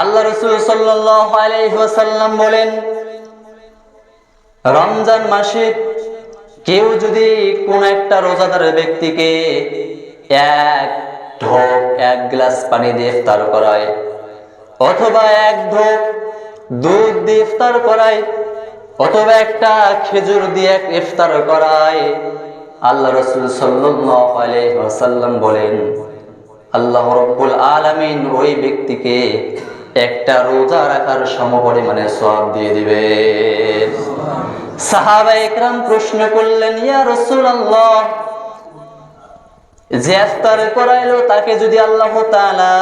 আল্লাহ রসুল সাল্লাম বলেন, রমজান মাসে কেউ যদি কোন একটা রোজাদার ব্যক্তিকে এক ঢোক, এক গ্লাস পানি দিয়ে ইফতার করায় অথবা এক ঢোক, দুধ দিয়ে ইফতার করায় অথবা একটা খেজুর দিয়ে এক ইফতার করায়, আল্লাহ রসুল সাল্লাম বলেন, আল্লাহ রব্বুল আলামিন ওই ব্যক্তিকে একটা রোজা রাখার সমপরিমাণে সব দিয়ে দিবে। সাহাবা একরাম প্রশ্ন করলেন, ইয়া রসুল আল্লাহ যে করাইলো তাকে যদি আল্লাহ তাআলা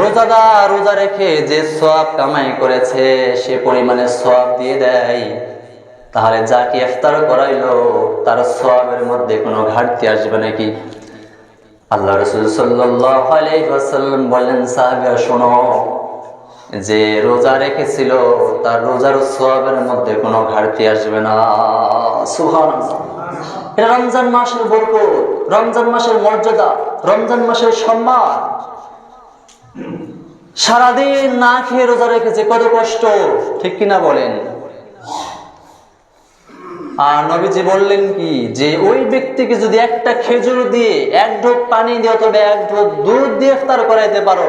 রোজাদা রোজা রেখে যে সব কামাই করেছে, সে পরিমাণে সব দিয়ে দেয়, তাহলে যাকে ইফতার করাইলো, তার সবের মধ্যে কোনো ঘাটতি আসবে নাকি? আল্লাহ রসুল সাল্লাম বলেন সাহাবিয়া শোনো, যে রোজা রেখেছিল, তার রোজার সবের মধ্যে কোনো ঘাটতি আসবে না। সুহান এটা রমজান মাসের বরকত, রমজান মাসের মর্যাদা, রমজান মাসের সম্মান। সারাদিন না খেয়ে রোজা রেখেছে, কত কষ্ট, ঠিক কিনা বলেন? আর নবীজি বললেন কি, যে ওই ব্যক্তিকে যদি একটা খেজুর দিয়ে, এক ঢোক পানি দিয়ে অথবা এক ঢোক দুধ দিয়ে ইফতার করাইতে পারো,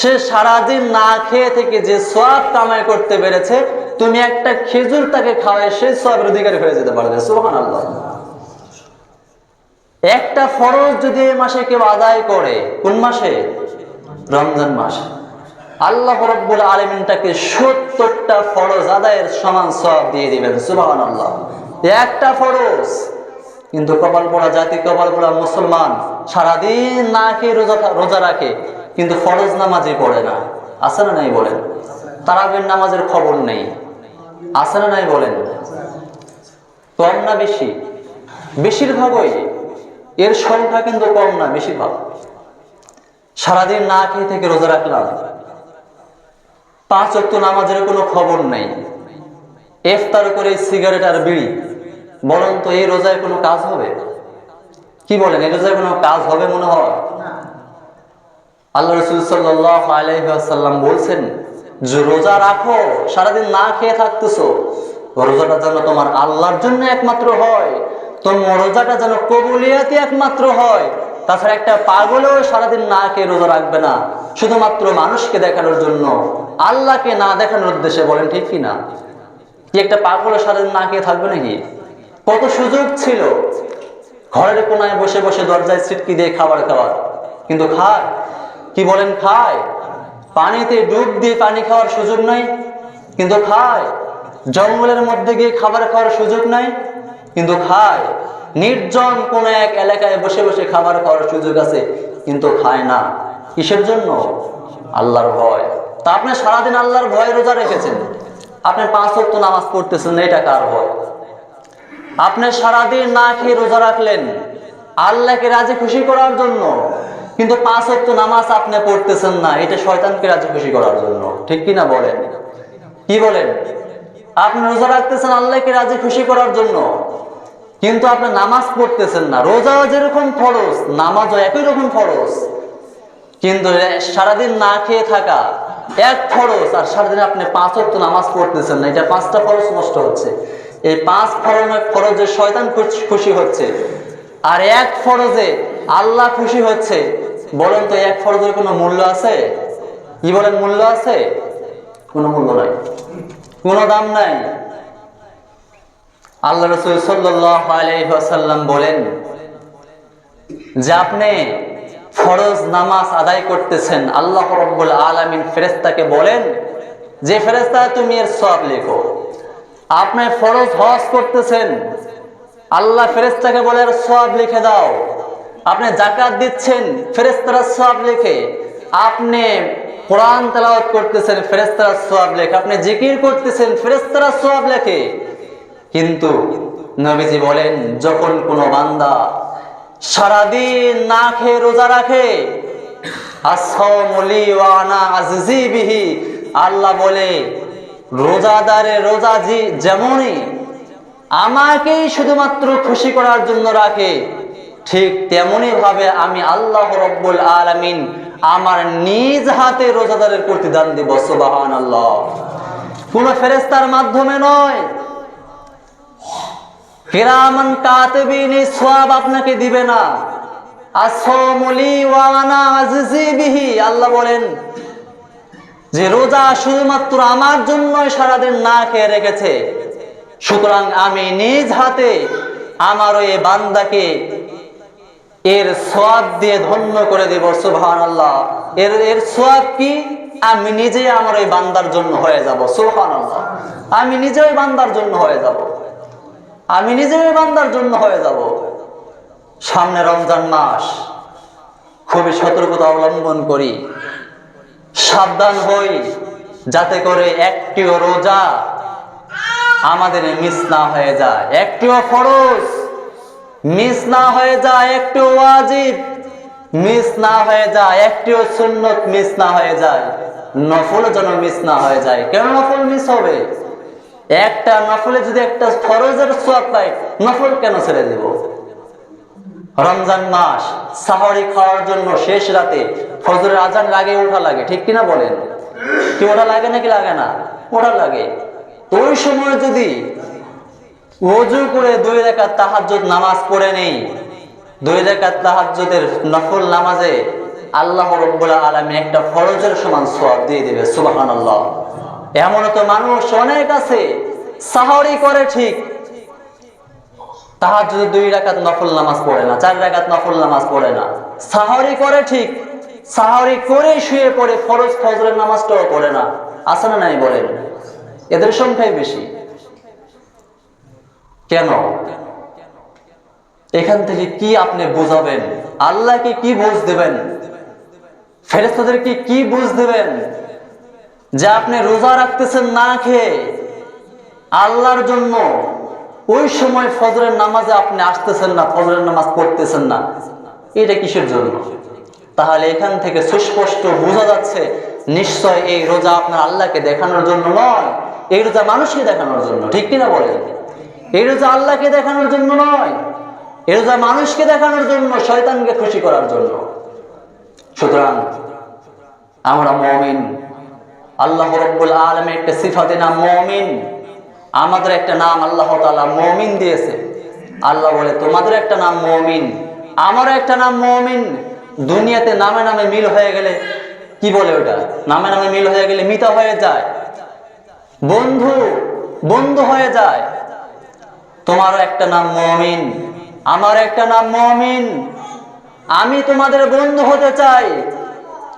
সে সারাদিন না খেয়ে থেকে যে সব কামাই করতে পেরেছে, তুমি একটা খেজুর তাকে খাওয়ায় সেই সবের অধিকারী হয়ে যেতে পারবে। সোহান আল্লাহ একটা ফরজ যদি এই মাসে কেউ আদায় করে, কোন মাসে? রমজান মাস। আল্লাহ রব্বুল আলমিনটাকে সত্তরটা ফরজ আদায়ের সমান সব দিয়ে দিবেন। সুবাহান আল্লাহ একটা ফরজ। কিন্তু কপাল পোড়া জাতি, কপাল পোড়া মুসলমান সারাদিন না খেয়ে রোজা রোজা রাখে, কিন্তু ফরজ নামাজই পড়ে না। আছে না নাই বলেন? তারাবের নামাজের খবর নেই। আছে না নাই বলেন? কম না বেশি? বেশিরভাগই এর সংখ্যা কিন্তু কম না, বেশিরভাগ। সারাদিন না খেয়ে থেকে রোজা রাখলাম। পাঁচ অক্ট নামাজের কোনো খবর নেই। এফতার করে সিগারেট আর বিড়ি বরং তো এই রোজায় কোনো কাজ হবে? কি বলেন, এই রোজায় কোনো কাজ হবে মনে হয়? আল্লাহ রসুল সাল্লাম বলছেন, যে রোজা রাখো, সারাদিন না খেয়ে থাকতেছো, রোজাটা যেন তোমার আল্লাহর জন্য একমাত্র হয়, তোমার রোজাটা যেন কবুলিয়াতে একমাত্র হয়। তাছাড়া একটা পাগলেও সারাদিন না খেয়ে রোজা রাখবে না, শুধুমাত্র মানুষকে দেখানোর জন্য, আল্লাহকে না দেখানোর উদ্দেশ্যে, বলেন ঠিক কি না কি একটা পাগলও সারাদিন না খেয়ে থাকবে নাকি? কত সুযোগ ছিল। ঘরের কোনায় বসে বসে দরজায় ছিটকি দিয়ে খাবার খাওয়ার কিন্তু খায়। কি বলেন খায়? পানিতে ডুব দিয়ে পানি খাওয়ার সুযোগ নাই। কিন্তু খায়। জঙ্গলের মধ্যে গিয়ে খাবার খাওয়ার সুযোগ নাই। কিন্তু খায়। নির্জন কোন এক এলাকায় বসে বসে খাবার খাওয়ার সুযোগ আছে, কিন্তু খায় না। কিসের জন্য? আল্লাহর ভয়। তা আপনি সারাদিন আল্লাহর ভয় রোজা রেখেছেন। আপনি পাঁচ ওয়াক্ত নামাজ পড়তেছেন, এটা কার ভয়? আপনি সারাদিন না খেয়ে রোজা রাখলেন, আল্লাহকে রাজি খুশি করার জন্য, কিন্তু পাঁচ ওয়াক্ত নামাজ আপনি পড়তেছেন না, এটা শয়তানকে রাজি খুশি করার জন্য। ঠিক কি না বলেন? কি বলেন? আপনি রোজা রাখতেছেন, আল্লাহকে রাজি খুশি করার জন্য, কিন্তু আপনি নামাজ পড়তেছেন না, রোজাও যেরকম ফরজ, নামাজও একই রকম ফরজ, কিন্তু সারাদিন না খেয়ে থাকা এক ফরজ আর সারাদিন আপনি পাঁচ অক্ট নামাজ পড়তেছেন না। এটা পাঁচটা ফরজ নষ্ট হচ্ছে। এই পাঁচ ফরজ ফরজে শয়তান খুশি হচ্ছে। আর এক ফরজে আল্লাহ খুশি হচ্ছে। বলেন তো, এক ফরজের কোনো মূল্য আছে? কি বলেন, মূল্য আছে? কোনো মূল্য নাই। কোনো দাম নাই। আল্লাহ রসুল সাল্লাম বলেন যে আপনি ফরজ নামাজ আদায় করতেছেন, আল্লাহ রব্বুল আলমিন ফেরেস্তাকে বলেন, যে ফেরেস্তা তুমি এর সব লেখো। আপনি ফরজ হজ করতেছেন, আল্লাহ ফেরেস্তাকে বলে, এর সব লিখে দাও। আপনি জাকাত দিচ্ছেন ফেরেস্তারা সব লিখে। আপনি কোরআন তালাওয়াত করতেছেন ফেরেস্তারা সব লেখে। আপনি জিকির করতেছেন ফেরেস্তারা সব লেখে। কিন্তু নবীজি বলেন, যখন কোনো বান্দা সারাদিন না খেয়ে রোজা রাখে। আল্লাহ বলে, রোজাদারে রোজা যেমনই, আমাকেই শুধুমাত্র খুশি করার জন্য রাখে। ঠিক তেমনি ভাবে আমি আল্লাহ রব্বুল আলামিন আমার নিজ হাতে রোজাদারের প্রতিদান দিব সুবাহান আল্লাহ কোন ফেরেস্তার মাধ্যমে নয় কিরামান এই সওয়াব আপনাকে দিবে না। আল্লাহ বলেন, যে রোজা শুধুমাত্র আমার সারাদিন না খেয়ে রেখেছে, সুতরাং আমি নিজ হাতে আমার ওই বান্দাকে এর সোয়াব দিয়ে ধন্য করে দেব সুবহান আল্লাহ এর এর সোয়াব কি? আমি নিজে আমার ওই বান্দার জন্য হয়ে যাব সুবহান আল্লাহ আমি নিজে ওই বান্দার জন্য হয়ে যাব। আমি নিজে বান্দার জন্য হয়ে যাব। সামনে রমজান মাস। খুবই সতর্কতা অবলম্বন করি। সাবধান হই, যাতে করে একটিও রোজা আমাদের মিস না হয়ে যায়। একটিও ফরজ মিস না হয়ে যায়, একটিও ওয়াজিব মিস না হয়ে যায়, একটিও সুন্নত মিস না হয়ে যায়। নফল যেন মিস না হয়ে যায়। কেন নফল মিস হবে? একটা নফলে যদি একটা ফরজের সোয়াব পাই, নফল কেন ছেড়ে দেব? রমজান মাস সাহরি খাওয়ার জন্য শেষ রাতে ফজরের আজান লাগে, ওঠা লাগে, ঠিক কিনা বলেন? কি ওটা লাগে নাকি লাগে না? ওটা লাগে। ওই সময় যদি ওজু করে দুই রেখাত তাহাজ্জুদ নামাজ পড়ে নেই, দুই রেখাত তাহাজ্জুদের নফল নামাজে আল্লাহ রব্বুল আলামিন একটা ফরজের সমান সোয়াব দিয়ে দেবে দিবে, সুবহানাল্লাহ। এমন তো মানুষ অনেক আছে। সাহরি করে ঠিক। তাহার যদি দুই রাকাত নফল নামাজ পড়ে না, চার রাকাত নফল নামাজ পড়ে না। সাহরি করে ঠিক। সাহরি করে শুয়ে পড়ে, ফরজ ফজরের নামাজটাও পড়ে না। আছে না নাই বলেন? এদের সংখ্যাই বেশি। কেন? এখান থেকে কি আপনি বোঝাবেন? আল্লাহকে কি বুঝ দেবেন? ফেরেস্তাদেরকে কি বুঝ দেবেন? যে আপনি রোজা রাখতেছেন না খেয়ে, আল্লাহর জন্য ওই সময় ফজরের নামাজে আপনি আসতেছেন না, ফজরের নামাজ পড়তেছেন না, এটা কিসের জন্য? তাহলে এখান থেকে সুস্পষ্ট বোঝা যাচ্ছে, নিশ্চয় এই রোজা আপনার আল্লাহকে দেখানোর জন্য নয়, এই রোজা মানুষকে দেখানোর জন্য, ঠিক কিনা বলেন? এই রোজা আল্লাহকে দেখানোর জন্য নয়, এই রোজা মানুষকে দেখানোর জন্য, শয়তানকে খুশি করার জন্য। সুতরাং, আমরা মমিন আল্লাহ রব্বুল আলমের একটা সিফাতে নাম মমিন। আমাদের একটা নাম আল্লাহ তাআলা মমিন দিয়েছে। আল্লাহ বলে, তোমাদের একটা নাম মমিন, আমারও একটা নাম মমিন। দুনিয়াতে নামে নামে মিল হয়ে গেলে কি বলে ওটা? নামে নামে মিল হয়ে গেলে মিতা হয়ে যায়। বন্ধু বন্ধু হয়ে যায়। তোমারও একটা নাম মমিন আমার একটা নাম মমিন। আমি তোমাদের বন্ধু হতে চাই।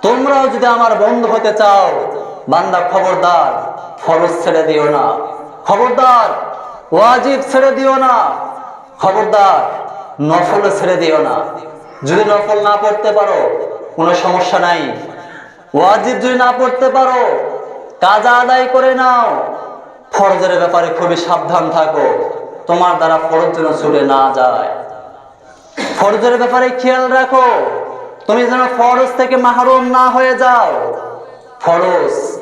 তোমরাও যদি আমার বন্ধু হতে চাও বান্দা, খবরদার, ফরজ ছেড়ে দিও না। খবরদার, ওয়াজিব ছেড়ে দিও না। খবরদার, নফল ছেড়ে দিও না। যদি নফল না পড়তে পারো, কোনো সমস্যা নাই। ওয়াজিব যদি না পড়তে পারো, কাজা আদায় করে নাও। ফরজের ব্যাপারে খুবই সাবধান থাকো। তোমার দ্বারা ফরজ যেন ছুটে না যায়। ফরজের ব্যাপারে খেয়াল রাখো। তুমি যেন ফরজ থেকে মাহরুম না হয়ে যাও। ফরজ।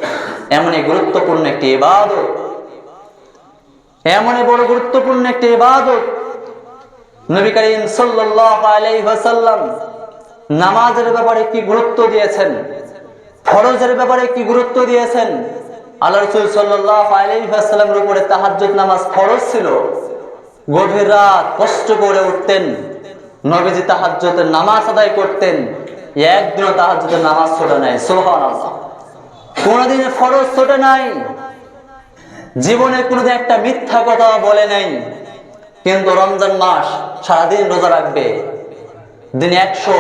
এমনই গুরুত্বপূর্ণ একটি ইবাদত। এমনই বড় গুরুত্বপূর্ণ একটি ইবাদত। নবী করিম সাল্লাল্লাহু আলাইহি ওয়াসাল্লাম নামাজের ব্যাপারে কি গুরুত্ব দিয়েছেন? ফরজের ব্যাপারে কি গুরুত্ব দিয়েছেন? আল্লাহ রাসূল সাল্লাল্লাহু আলাইহি ওয়াসাল্লামের উপরে তাহাজ্জুদ নামাজ ফরজ ছিল। গভীর রাত কষ্ট করে উঠতেন। নবীজি তাহাজ্জুদের নামাজ আদায় করতেন। একদিনও তাহাজ্জুদের নামাজ ছোটে নাই সুবহানাল্লাহ। কোনোদিন ফরজ ছোটে নাই। জীবনে কোনোদিন একটা মিথ্যা কথা বলে নাই। কিন্তু রমজান মাস সারাদিন রোজা রাখবে। দিনে একশো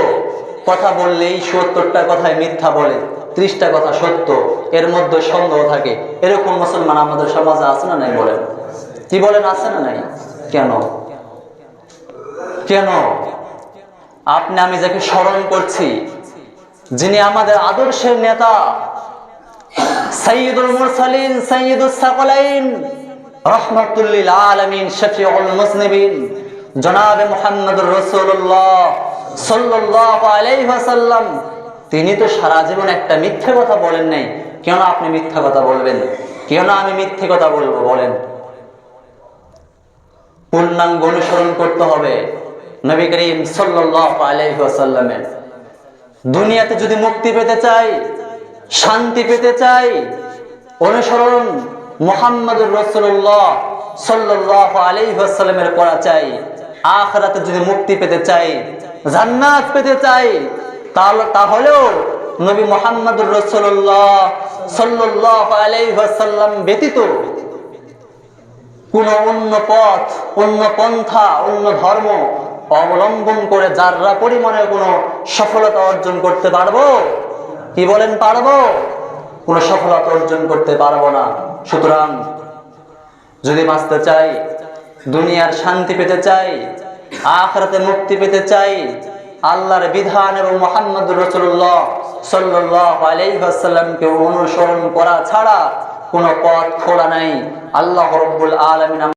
কথা বললেই সত্তরটা কথায় মিথ্যা বলে, ত্রিশটা কথা সত্য, এর মধ্যে সন্দেহ থাকে। এরকম মুসলমান আমাদের সমাজে আছে না নাই বলেন? কি বলেন, আছে না নাই? কেন? কেন? আপনি, আমি যাকে স্মরণ করছি, যিনি আমাদের আদর্শের নেতা সাইয়্যিদুল মুরসালিন, সাইয়্যিদুস সাকলাইন রহমাতুল্লিল আলামিন, শফিউল মুসলিমিন জনাবে মুহাম্মদুর রাসূলুল্লাহ সাল্লাল্লাহু আলাইহি ওয়াসাল্লাম। তিনি তো সারা জীবন একটা মিথ্যে কথা বলেন নাই। কেন আপনি মিথ্যা কথা বলবেন? কেন আমি মিথ্যে কথা বলব বলেন? পূর্ণাঙ্গ অনুসরণ করতে হবে নবী করিম সাল্লাল্লাহু আলাইহি ওয়াসাল্লামের। দুনিয়াতে যদি মুক্তি পেতে চাই শান্তি পেতে চাই। অনুসরণ মোহাম্মদুর রসুল্লাহ সাল্লাহ আলাইসাল্লামের করা চাই। আখরাতে যদি মুক্তি পেতে চাই, জান্নাত পেতে চাই, তাহলে তাহলেও নবী মোহাম্মদুর রসুল্লাহ সাল্লাহ আলাইসাল্লাম ব্যতীত কোন অন্য পথ, অন্য পন্থা, অন্য ধর্ম অবলম্বন করে যাররা পরিমাণে কোনো সফলতা অর্জন করতে পারব? কি বলেন পারব? কোনো সফলতা অর্জন করতে পারব না। সুতরাং যদি বাঁচতে চাই, দুনিয়ার শান্তি পেতে চাই, আখরাতে মুক্তি পেতে চাই, আল্লাহর বিধান এবং মোহাম্মদ রসুল্লাহ সাল্লাহ আলাইসাল্লামকে অনুসরণ করা ছাড়া কোনো পথ খোলা নাই। আল্লাহ রব্বুল আলমিন